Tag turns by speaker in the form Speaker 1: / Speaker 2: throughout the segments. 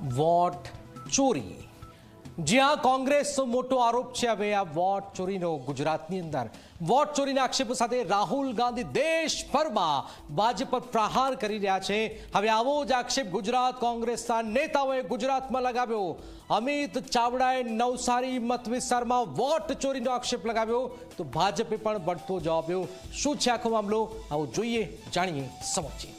Speaker 1: Vote ચોરી. જ્યાં કોંગ્રેસનો મોટો આરોપ છે હવે આ વોટ ચોરીનો ગુજરાતની અંદર. વોટ ચોરીના આક્ષેપો સાથે રાહુલ ગાંધી દેશભરમાં ભાજપ પર પ્રહાર કરી રહ્યા છે. હવે આવો જ આક્ષેપ ગુજરાત કોંગ્રેસના નેતાઓએ ગુજરાતમાં લગાવ્યો. અમિત ચાવડાએ નવસારી મતવિસ્તારમાં વોટ ચોરીનો આક્ષેપ લગાવ્યો. તો ભાજપે પણ બળતો જવાબ આપ્યો. શું છે આખો મામલો? આવો જોઈએ, જાણીએ સમજીએ.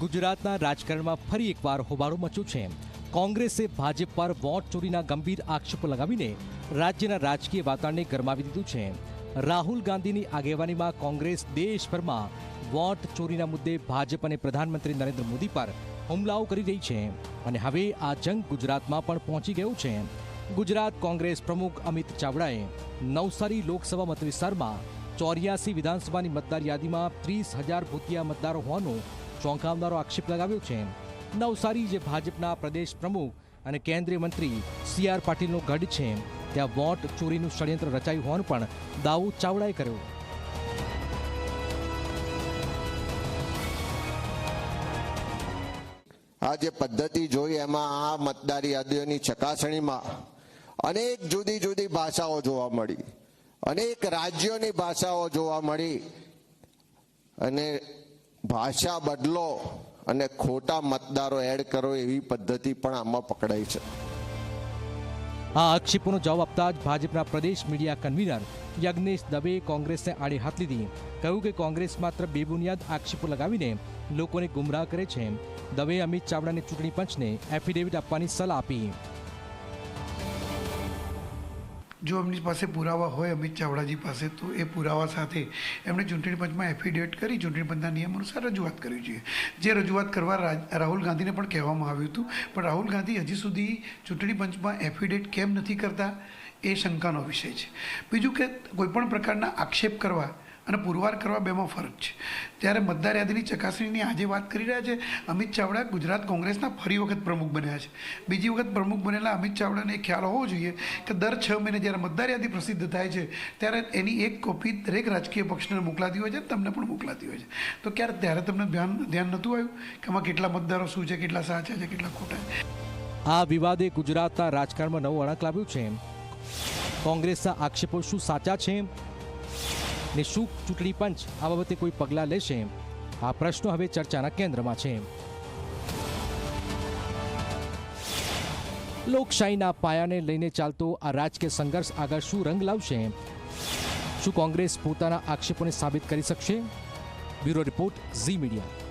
Speaker 1: ગુજરાતના રાજકારણમાં ફરી એકવાર હોબાળો મચ્યો છે. કોંગ્રેસે ભાજપ પર વોટ ચોરીના ગંભીર આક્ષેપો લગાવીને રાજ્યના રાજકીય વાતાવરણને ગરમાવી દીધું છે. રાહુલ ગાંધીની આગેવાનીમાં કોંગ્રેસ દેશભરમાં વોટ ચોરીના મુદ્દે ભાજપ અને પ્રધાનમંત્રી નરેન્દ્ર મોદી પર હુમલાઓ કરી રહી છે અને હવે આ જંગ ગુજરાતમાં પણ પહોંચી ગયો છે. ગુજરાત કોંગ્રેસ પ્રમુખ અમિત ચાવડાએ નવસારી લોકસભા મતવિસ્તારમાં ચોર્યાસી વિધાનસભાની મતદાર યાદીમાં ત્રીસ હજાર ભૂતિયા મતદારો હોવાનો ચોંકાવનારો આક્ષેપ લગાવ્યો છે. નવસારી જે ભાજપના પ્રદેશ પ્રમુખ અને કેન્દ્રીય મંત્રી સી આર પાટીલનો ગઢ છે, ત્યાં વોટ ચોરીનું ષડયંત્ર રચાયું હોવાનું પણ દાવો ચાવડાએ કર્યો.
Speaker 2: આ જે પદ્ધતિ જોઈ એમાં આ મતદાર યાદીઓની ચકાસણીમાં અનેક જુદી જુદી ભાષાઓ જોવા મળી. અનેક રાજ્યોની ભાષાઓ જોવા મળી. અને ભાષા બદલો અને ખોટા મતદારો એડ કરો એવી પદ્ધતિ પણ આમાં પકડાઈ છે.
Speaker 1: આ આક્ષેપોનો જવાબ આપતા જ ભાજપના પ્રદેશ મીડિયા કન્વીનર યજ્ઞેશ દવે કોંગ્રેસને આડે હાથ લીધી. કહ્યું કે કોંગ્રેસ માત્ર બેબુનિયાદ આક્ષેપો લગાવીને લોકોને ગુમરાહ કરે છે. દવે અમિત ચાવડાને ચૂંટણી પંચને એફિડેવિટ આપવાની સલાહ આપી.
Speaker 3: જો એમની પાસે પુરાવા હોય, અમિત ચાવડાજી પાસે, તો એ પુરાવા સાથે એમણે ચૂંટણી પંચમાં એફિડેવિટ કરી. ચૂંટણી પંચના નિયમ અનુસાર રજૂઆત કરવી જોઈએ. જે રજૂઆત કરવા રાહુલ ગાંધીને પણ કહેવામાં આવ્યું હતું. પણ રાહુલ ગાંધી હજી સુધી ચૂંટણી પંચમાં એફિડેવિટ કેમ નથી કરતા, એ શંકાનો વિષય છે. બીજું કે કોઈપણ પ્રકારના આક્ષેપ કરવા અને પુરવાર કરવા બેમાં ફરક છે. ત્યારે મતદાર યાદીની ચકાસણીની આજે વાત કરી રહ્યા છે. અમિત ચાવડા ગુજરાત કોંગ્રેસના ફરી વખત પ્રમુખ બન્યા છે. બીજી વખત પ્રમુખ બનેલા અમિત ચાવડાને એ ખ્યાલ હોવો જોઈએ કે દર છ મહિને જ્યારે મતદાર યાદી પ્રસિદ્ધ થાય છે, ત્યારે એની એક કોપી દરેક રાજકીય પક્ષને મોકલાતી હોય છે તમને પણ મોકલાતી હોય છે. તો ક્યારે? ત્યારે તમને ધ્યાન ધ્યાન નહોતું આવ્યું કે આમાં કેટલા મતદારો શું છે, કેટલા સાચા છે, કેટલા ખોટા છે?
Speaker 1: આ વિવાદે ગુજરાતના રાજકારણમાં નવો વળાંક લાવ્યું છે. કોંગ્રેસના આક્ષેપો શું સાચા છે? ને શું ચૂંટણી પંચ આ બાબતે કોઈ પગલાં લેશે? આ પ્રશ્નો હવે ચર્ચાના કેન્દ્રમાં છે. લોકશાહીના પાયાને લઈને ચાલતો આ રાજકીય સંઘર્ષ આગળ શું રંગ લાવશે? શું કોંગ્રેસ પોતાના આક્ષેપોને સાબિત કરી શકશે? Bureau report Zee media.